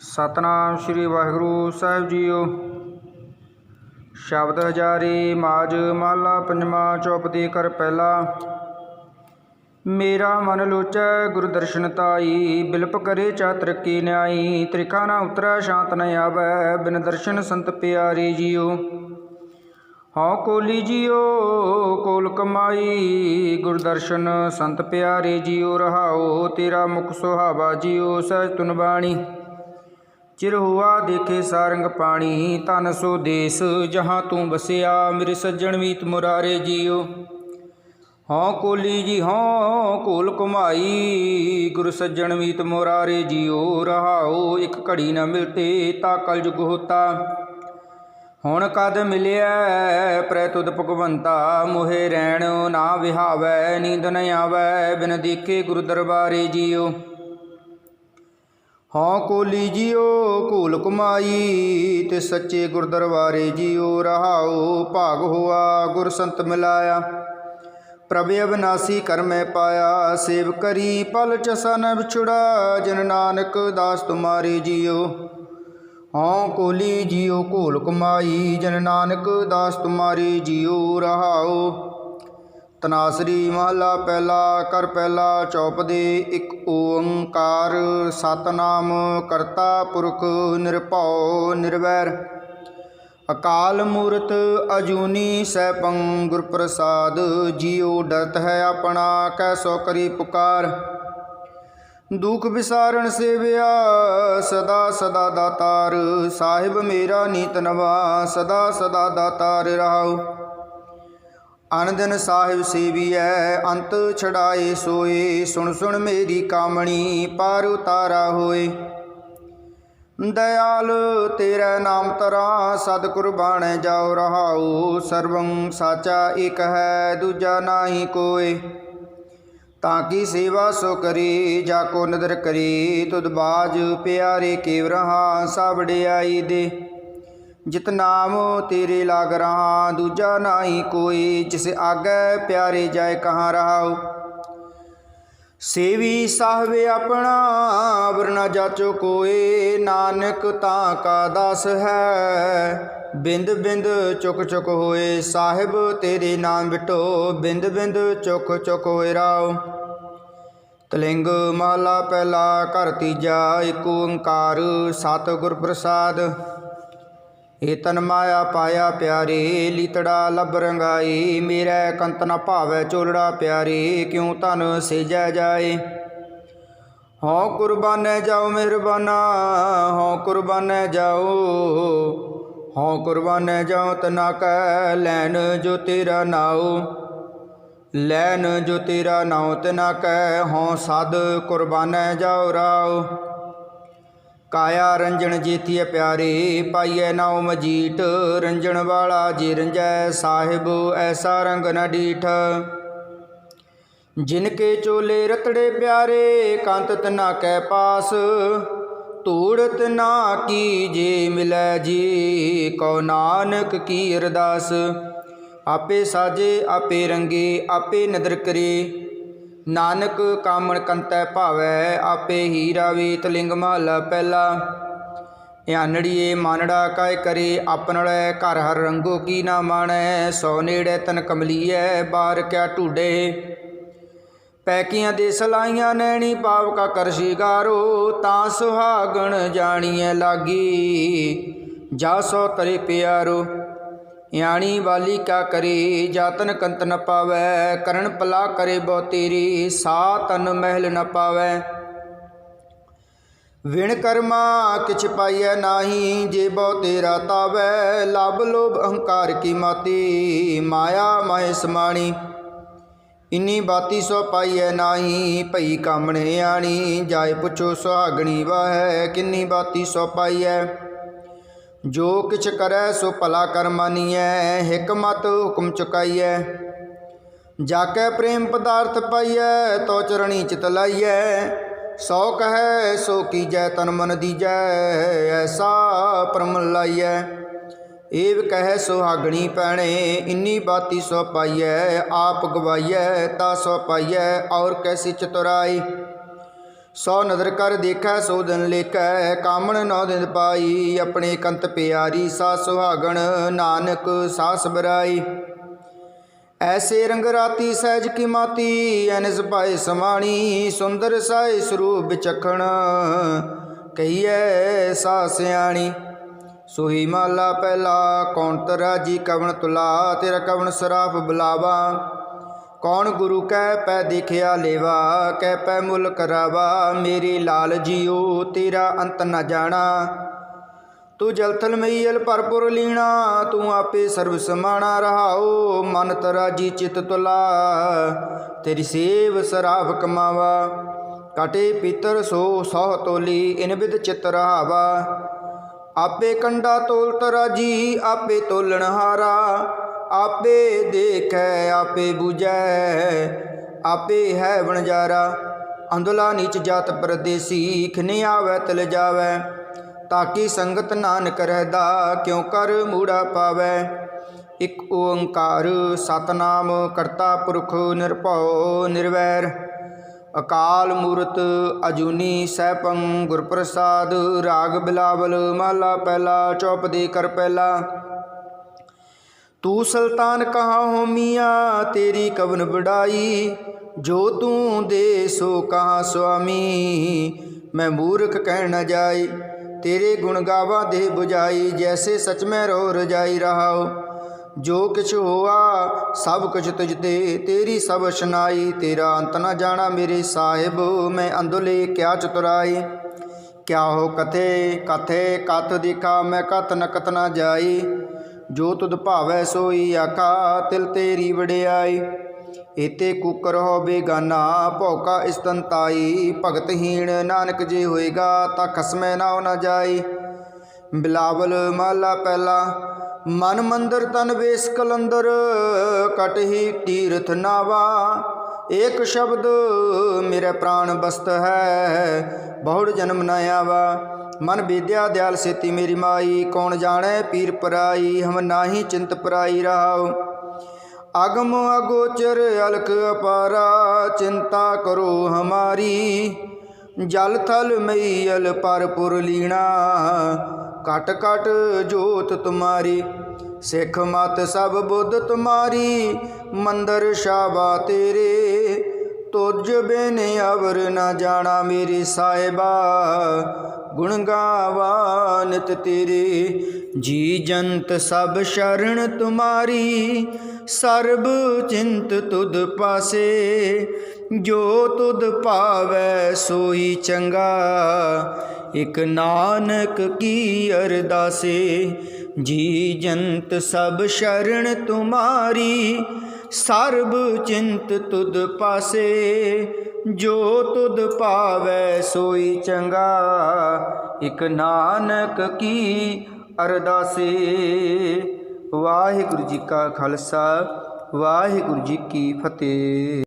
ਸਤਨਾਮ ਸ੍ਰੀ ਵਾਹਿਗੁਰੂ ਸਾਹਿਬ ਜੀਓ। ਸ਼ਬਦ ਹਜ਼ਾਰੀ ਮਾਜ ਮਾਲਾ ਪੰਜਵਾਂ ਚੌਪਦੀ ਕਰ ਪਹਿਲਾ। ਮੇਰਾ ਮਨ ਲੋਚੈ ਗੁਰ ਦਰਸ਼ਨ ਤਾਈ, ਬਿਲਪ ਕਰੇ ਚਾ ਕੀ ਨਿਆਈ। ਤ੍ਰਿਖਾ ਨਾ ਉਤਰੈ, ਸ਼ਾਂਤ ਨ ਆਵੈ, ਬਿਨ ਦਰਸ਼ਨ ਸੰਤ ਪਿਆਰੇ ਜੀਓ। ਹਉ ਕੋਲੀ ਜੀਓ, ਕੋਲ ਕਮਾਈ, ਗੁਰ ਦਰਸ਼ਨ ਸੰਤ ਪਿਆਰੇ ਜੀਓ। ਰਹਾਓ ਤੇਰਾ ਮੁਖ ਸੁਹਾਵਾ ਜੀਓ, ਸਹਿਜ ਤੁਨ ਬਾਣੀ। ਚਿਰ ਹੁਆ ਦੇਖੇ ਸਾਰੰਗ ਪਾਣੀ ਤਨ ਸੋ ਦੇਸ, ਜਹਾਂ ਤੂੰ ਬਸਿਆ ਮੇਰੇ ਸੱਜਣ ਮੀਤ ਮੁਰਾਰੇ ਜੀਓ। ਹਉ ਕੋਲੀ ਜੀ, ਹਉ ਕੋਲ ਕੁਮਾਈ ਗੁਰ ਸੱਜਣ ਮੀਤ ਮੁਰਾਰੇ ਜੀਓ। ਰਹਾਓ ਇੱਕ ਘੜੀ ਨਾ ਮਿਲਤੇ ਤਾ ਕਲ ਜੁਗ ਹੋਤਾ। ਹੁਣ ਕਦ ਮਿਲਿਆ ਪ੍ਰੈ ਤੁਧ ਭਗਵੰਤਾ, ਮੋਹਿ ਰਹਿਣ ਨਾ ਵਿਹਾਵੈ, ਨੀਂਦ ਨ ਆਵੈ, ਬਿਨ ਦੇਖੇ ਗੁਰੂ ਦਰਬਾਰੇ ਜੀਓ। ਹਉ ਕੋਲੀ ਜੀਓ ਕੋਲ ਕੁਮਾਈ ਤੇ ਸੱਚੇ ਗੁਰ ਦਰਬਾਰੇ ਜੀਓ ਰਹਾਓ ਭਾਗ ਹੋਆ, ਗੁਰ ਸੰਤ ਮਿਲਾਇਆ। ਪ੍ਰਭ ਅਬਨਾਸੀ ਕਰਮੈ ਪਾਇਆ, ਸੇਵ ਕਰੀ, ਪਲ ਚਸਨ ਵਿਛੜਾ, ਜਨ ਨਾਨਕ ਦਾਸ ਤੁਮਾਰੇ ਜੀਓ। ਹਉ ਕੋਲੀ ਜੀਓ, ਘੋਲ ਕਮਾਈ ਜਨ ਨਾਨਕ ਦਾਸ ਤੁਮਾਰੇ ਜੀਓ ਰਹਾਓ ਤਨਾਸਰੀ ਮਹਲਾ ਪਹਿਲਾ, ਕਰ ਪਹਿਲਾ ਚੌਪਦੇ ਇੱਕ ਓੰਕਾਰ। ਸਤਨਾਮ ਕਰਤਾ ਪੁਰਖ ਨਿਰਭਉ ਨਿਰਵੈਰ। ਅਕਾਲ ਮੂਰਤ ਅਜੂਨੀ ਸੈਭੰ ਗੁਰ ਪ੍ਰਸਾਦ ਜੀਉ ਡਰਤ ਹੈ ਆਪਣਾ, ਕੈਸੋ ਕਰੀ ਪੁਕਾਰ। ਦੁਖ ਵਿਸਾਰਣ ਸੇਵਿਆ, ਸਦਾ ਸਦਾ ਦਾਤਾਰ। ਸਾਹਿਬ ਮੇਰਾ ਨੀਤ ਨਵਾ, ਸਦਾ ਸਦਾ ਦਾਤਾਰ ਰਹਾਉ। ਅਨ ਦਿਨ ਸਾਹਿਬ ਸੇਵੀਐ, ਅੰਤ ਛੜਾਏ ਸੋਏ, ਸੁਣ ਸੁਣ ਮੇਰੀ ਕਾਮਣੀ ਪਾਰ ਉਤਾਰਾ ਹੋਏ। ਦਇਆਲ, ਤੇਰਾ ਨਾਮ ਤਰਾ ਸਦ ਕੁਰਬਾਨੈ ਜਾਉ ਰਹਾਉ, ਸਰਵੰ ਸਾਚਾ ਇਕ ਹੈ, ਦੂਜਾ ਨਾਹੀ ਕੋਏ। ਤਾਂ ਕੀ ਸੇਵਾ ਸੋ ਕਰੀ, ਜਾ ਕੋ ਨਦਰ ਕਰੀ, ਤੁਧ ਬਾਜ ਪਿਆਰੇ ਕੇਵ ਰਹਾ ਸਬੜਿਆਈ ਦੇ। ਜਿਤ ਨਾਮ ਤੇਰੇ ਲਾਗ ਰਹਾ, ਦੂਜਾ ਨਾਹੀ ਕੋਈ ਜਿਸ ਆਗੇ ਪਿਆਰੇ ਜਾਏ ਕਹਾਂ ਰਹਾਉ। ਸੇਵੀ ਸਾਹਿਬ ਆਪਣਾ ਵਰਨਾ ਜਾਚੋ ਕੋਏ, ਨਾਨਕ ਤਾਂ ਕਾ ਦਾਸ ਹੈ। ਬਿੰਦ ਬਿੰਦ ਚੁਕ ਚੁਕ ਹੋਏ, ਸਾਹਿਬ ਤੇਰੇ ਨਾਮ ਬਿਟੋ, ਬਿੰਦ ਬਿੰਦ ਚੁਕ ਚੁਕ ਹੋਏ ਰਾਓ। ਤਲਿੰਗ ਮਾਲਾ ਪਹਿਲਾ ਘਰ ਤੀਜਾ, ਏਕ ਓੰਕਾਰ ਸਤਿਗੁਰ ਪ੍ਰਸਾਦ। ਏ ਤਨ ਮਾਇਆ ਪਾਇਆ ਪਿਆਰੇ, ਲੀਤੜਾ ਲਬ ਰੰਗਾਈ ਮੇਰਾ ਕੰਤ ਨ ਭਾਵੈ ਚੋਲੜਾ ਪਿਆਰੇ, ਕਿਉ ਤਨ ਸੇਜੈ ਜਾਏ? ਹਉ ਕੁਰਬਾਨੈ ਜਾਓ ਮਿਹਰਬਾਨਾ, ਹਉ ਕੁਰਬਾਨੈ ਜਾਓ, ਹਉ ਕੁਰਬਾਨੈ ਜਾਓ ਤਨਾ ਕੈ ਲੈਨ ਜੋ ਤੇਰਾ ਨਾਉ ਲੈਨ ਜੋ ਤੇਰਾ ਨਾਉ ਤਨਾ ਕੈ, ਹਉ ਸਦ ਕੁਰਬਾਨੈ ਜਾਓ ਰਾਓ ਕਾਇਆ ਰੰਜਣ ਜੀਤੀਏ ਪਿਆਰੇ, ਪਾਈਐ ਨਾਉ ਮਜੀਟ ਰੰਜਣ ਵਾਲਾ ਜੀ ਰੰਜੈ ਸਾਹਿਬ, ਐਸਾ ਰੰਗ ਨਾ ਡੀਠ। ਜਿਨ ਕੇ ਚੋਲੇ ਰਤੜੇ ਪਿਆਰੇ, ਕੰਤ ਨਾ ਕੈ ਪਾਸ। ਧੂੜਤ ਨਾ ਕੀ ਜੇ ਮਿਲੈ ਜੀ, ਕਉ ਨਾਨਕ ਕੀ ਅਰਦਾਸ। ਆਪੇ ਸਾਜੇ, ਆਪੇ ਰੰਗੇ, ਆਪੇ ਨਦਰ ਕਰੇ। ਨਾਨਕ ਕਾਮਣ ਕੰਤੈ ਭਾਵੈ, ਆਪੇ ਹੀ ਰਾਵੇ ਤਲਿੰਗ ਮਹਲਾ ਪਹਿਲਾ। ਧਿਆਨੜੀਏ ਮਾਨੜਾ ਕਾਇ ਕਰੇ ਆਪਣੜੈ ਘਰ ਹਰ ਰੰਗੋ ਕੀ ਨਾ ਮਾਣੈ, ਸੋ ਨੇੜੇ ਤਨ ਕਮਲੀਐ, ਬਾਰ ਕਿਆ ਢੂਡੇ ਪੈਕੀਆਂ ਦੇ ਸਲਾਈਆਂ ਨੈਣੀ ਪਾਵ ਕਾ ਕਰ ਸ਼ਿਗਾਰੋ, ਤਾਂ ਸੁਹਾਗਣ ਜਾਣੀਐ ਲਾਗੀ। ਜਾ ਸੋ ਤਰੇ ਪਿਆਰੋ। ਯਾਣੀ ਵਾਲੀ ਕਾ ਕਰੇ, ਜਾਤਨ ਕੰਤ ਨ ਪਾਵੈ, ਕਰਨ ਪਲਾ ਕਰੇ ਬੋ ਤੇਰੀ, ਸਾ ਤਨ ਮਹਿਲ ਨ ਪਾਵੈ। ਵਿਣ ਕਰਮਾ ਕਿਛ ਪਾਈਐ ਨਾਹੀ, ਜੇ ਬੋ ਤੇਰਾ ਤਾਵੈ ਲਬ ਲੋਭ ਅਹੰਕਾਰ ਕੀ ਮਾਤੀ, ਮਾਇਆ ਮਾਇ ਸਮਾਣੀ। ਇਨੀ ਬਾਤੀ ਸੋ ਪਾਈਐ ਨਾਹੀ, ਭਈ ਕਾਮਣੇ ਆਣੀ ਜਾਏ ਪੁੱਛੋ ਸੁਹਾਗਣੀ ਵਾਹੈ, ਕਿੰਨੀ ਬਾਤੀ ਸੋ ਪਾਈਐ। ਜੋ ਕਿਛ ਕਰੈ ਸੋ ਭਲਾ ਕਰ ਮਾਨੀਐ ਹਕਮਤ ਹੁਕਮ ਚੁਕਾਈਐ। ਜਾ ਪ੍ਰੇਮ ਪਦਾਰਥ ਪਾਈਐ ਤੋ ਚਰਣੀ ਚਿਤ ਲਾਈਐ। ਸੋ ਕਹੈ, ਸੋ ਕੀਜੈ ਤਨ ਮਨ ਦੀਜੈ, ਐਸਾ ਪਰਮ ਲਾਈਐ। ਏਵ ਕਹਿ, ਸੁਹਾਗਣੀ ਪੈਣੇ, ਇੰਨੀ ਬਾਤੀ ਸੋ ਪਾਈਐ, ਆਪ ਗਵਾਈਐ, ਤਾ ਸੋ ਪਾਈਐ, ਔਰ ਕੈਸੀ ਚਤੁਰਾਈ। ਸੋ ਨਦਰ ਕਰ ਦੇਖੈ, ਸੋ ਦਿਨ ਲੇਖੈ, ਕਾਮਣ ਨੌ ਦਿਨ ਪਾਈ। ਆਪਣੇ ਕੰਤ ਪਿਆਰੀ ਸਾ ਸੁਹਾਗਣ, ਨਾਨਕ ਸਾਸ ਬਰਾਈ ਐਸੇ ਰੰਗ ਰਾਤੀ ਸਹਿਜ ਕੀ ਮਾਤੀ ਐਨਸ ਭਾਏ ਸਮਾਣੀ। ਸੁੰਦਰ ਸਾਈ ਸਰੂਪ ਵਿਚਖਣ, ਕਹੀਐ ਸਾ ਸਿਆਣੀ। ਸੋਹੀ ਮਾਲਾ ਪਹਿਲਾ, ਕੌਣ ਤਰਾਜੀ ਕਵਣ ਤੁਲਾ, ਤੇਰਾ ਕਵਣ ਸਰਾਫ ਬੁਲਾਵਾ। ਕੌਣ ਗੁਰੂ ਕਹਿ ਪੈ ਦੇਖਿਆ ਲੇਵਾ, ਕਹਿ ਪੈ ਮੁੱਲ ਕਰਾਵਾ ਮੇਰੀ ਲਾਲ ਜੀਓ, ਤੇਰਾ ਅੰਤ ਨਾ ਜਾਣਾ। ਤੂੰ ਜਲਥਲ ਮਈਲ ਪਰਪੁਰ ਲੀਣਾ, ਤੂੰ ਆਪੇ ਸਰਬ ਸਮਾਣਾ ਰਹਾਓ, ਮਨ ਤਰਾ ਜੀ ਚਿਤ ਤੁਲਾ। ਤੇਰੀ ਸੇਵ ਸਰਾਵ ਕਮਾਵਾ, ਕਟੇ ਪਿਤਰ ਸੋ ਸਹ ਤੋਲੀ, ਇਨ ਵਿਦ ਚਿਤ ਰਹਾਵਾ। ਆਪੇ ਕੰਡਾ ਤੋਲ ਤਰਾ ਜੀ ਆਪੇ ਤੋਲਣ ਹਾਰਾ। ਆਪੇ ਦੇਖੈ, ਆਪੇ 부ਜੈ ਆਪੇ ਹੈ ਵਣਜਾਰਾ। ਅੰਦਲਾ ਨੀਚ ਜਾਤ ਪਰਦੇਸੀ, ਖਿਨ ਆਵੈ, ਤਲ ਜਾਵੈ। ਤਾਕੀ ਸੰਗਤ ਨਾਨਕ ਰਹਿਦਾ, ਕਿਉ ਕਰ ਮੂੜਾ ਪਾਵੈ? ਇਕ ਓੰਕਾਰ, ਸਤਨਾਮ ਕਰਤਾ ਪੁਰਖ ਨਿਰਭਉ ਨਿਰਵੈਰ। ਅਕਾਲ ਮੂਰਤ ਅਜੂਨੀ ਸੈਭੰ, ਗੁਰਪ੍ਰਸਾਦ, ਰਾਗ ਬਿਲਾਵਲ, ਮਾਲਾ ਪਹਿਲਾ ਚੌਪ ਦੇ ਕਰ ਪਹਿਲਾ। ਤੂੰ ਸੁਲਤਾਨ ਕਹਾ ਹੋ ਮੀਆਂ? ਤੇਰੀ ਕਵਨ ਬੜਾਈ ਜੋ ਤੂੰ ਦੇ ਸੋ ਕਹਾ ਸੁਆਮੀ? ਮੈਂ ਮੂਰਖ ਕਹਿ ਨਾ ਜਾਈ। ਤੇਰੇ ਗੁਣ ਗਾਵਾ ਦੇ 부ਜਾਈ ਜੈਸੇ ਸਚ ਮੈਂ ਰੋ ਰਜਾਈ ਰਹਾਓ ਜੋ ਕਿਛ ਹੋਆ, ਸਭ ਕੁਛ ਤੁਝ ਤੇ। ਤੇਰੀ ਸਭ ਸ਼ਨਾਈ ਤੇਰਾ ਅੰਤ ਨਾ ਜਾਣਾ ਮੇਰੇ ਸਾਹਿਬ। ਮੈਂ ਅੰਦੁਲੇ ਕਿਆ ਚਤੁਰਾਈ? ਕਿਆ ਹੋ ਕਥੇ? ਕਥੇ ਕਥ ਦਿਖਾ। ਮੈਂ ਕਤ ਨਕਤ ਨਾ ਜਾਈ। ਜੋ ਤੁਧ ਭਾਵੈ ਸੋਈ ਆਖਾ ਤਿਲ ਤੇਰੀ ਵਡਿਆਈ ਏਤੇ ਕੁਕਰ ਹੋ ਬੇਗਾਨਾ ਭੌਕਾ ਇਸਤੰਤਾਈ ਭਗਤਹੀਣ ਨਾਨਕ ਜੇ ਹੋਏਗਾ ਤਾਂ ਖਸਮੈ ਨਾ ਨਾ ਜਾਈ। ਬਿਲਾਵਲ ਮਾਲਾ ਪਹਿਲਾ, ਮਨ ਮੰਦਰ ਤਨ ਵੇਸ ਕਲੰਦਰ ਕਟਹੀ ਤੀਰਥ ਨਾਵਾ। ਏਕ ਸ਼ਬਦ ਮੇਰੇ ਪ੍ਰਾਣ ਬਸਤ ਹੈ, ਬਹੁੜ ਜਨਮ ਨ ਆਵਾ। ਮਨ ਵਿਦਿਆ ਦਿਆਲ ਸੇਤੀ ਮੇਰੀ ਮਾਈ, ਕੌਣ ਜਾਣੈ ਪੀਰ ਪਰਾਈ, ਹਮ ਨਾਹੀ ਚਿੰਤ ਪਰਾਈ ਰਹਾਉ ਅਗਮ ਅਗੋਚਰ ਅਲਕ ਅਪਾਰਾ, ਚਿੰਤਾ ਕਰੋ ਹਮਾਰੀ। ਜਲ ਥਲ ਮਈਲ ਪਰਪੁਰ ਲੀਣਾ ਕਟ ਕਟ ਜੋਤ ਤੁਮਾਰੀ। ਸਿੱਖ ਮਤ ਸਭ ਬੁੱਧ ਤੁਮਾਰੀ, ਮੰਦਰ ਸ਼ਾਬਾ ਤੇਰੇ। ਤੁਝ ਬਿਨ ਅਵਰ ਨਾ ਜਾਣਾ ਮੇਰੇ ਸਾਹਿਬਾ ਗੁਣ ਗਾਵਾ ਨਿਤ ਤੇਰੇ, ਜੀ ਜੰਤ ਸਭ ਸ਼ਰਨ ਤੁਮਾਰੀ, ਸਰਬ ਚਿੰਤ ਤੁਧ ਪਾਸੇ, ਜੋ ਤੁਧ ਪਾਵੈ ਸੋਈ ਚੰਗਾ, ਇਕ ਨਾਨਕ ਕੀ ਅਰਦਾਸੇ, ਜੀ ਜੰਤ ਸਭ ਸ਼ਰਨ ਤੁਮਾਰੀ ਸਰਬ ਚਿੰਤ ਤੁਧ ਪਾਸੇ, ਜੋ ਤੁਧ ਪਾਵੈ ਸੋਈ ਚੰਗਾ। ਇਕ ਨਾਨਕ ਕੀ ਅਰਦਾਸੇ। ਵਾਹਿਗੁਰੂ ਜੀ ਕਾ ਖਾਲਸਾ, ਵਾਹਿਗੁਰੂ ਜੀ ਕੀ ਫਤਿਹ।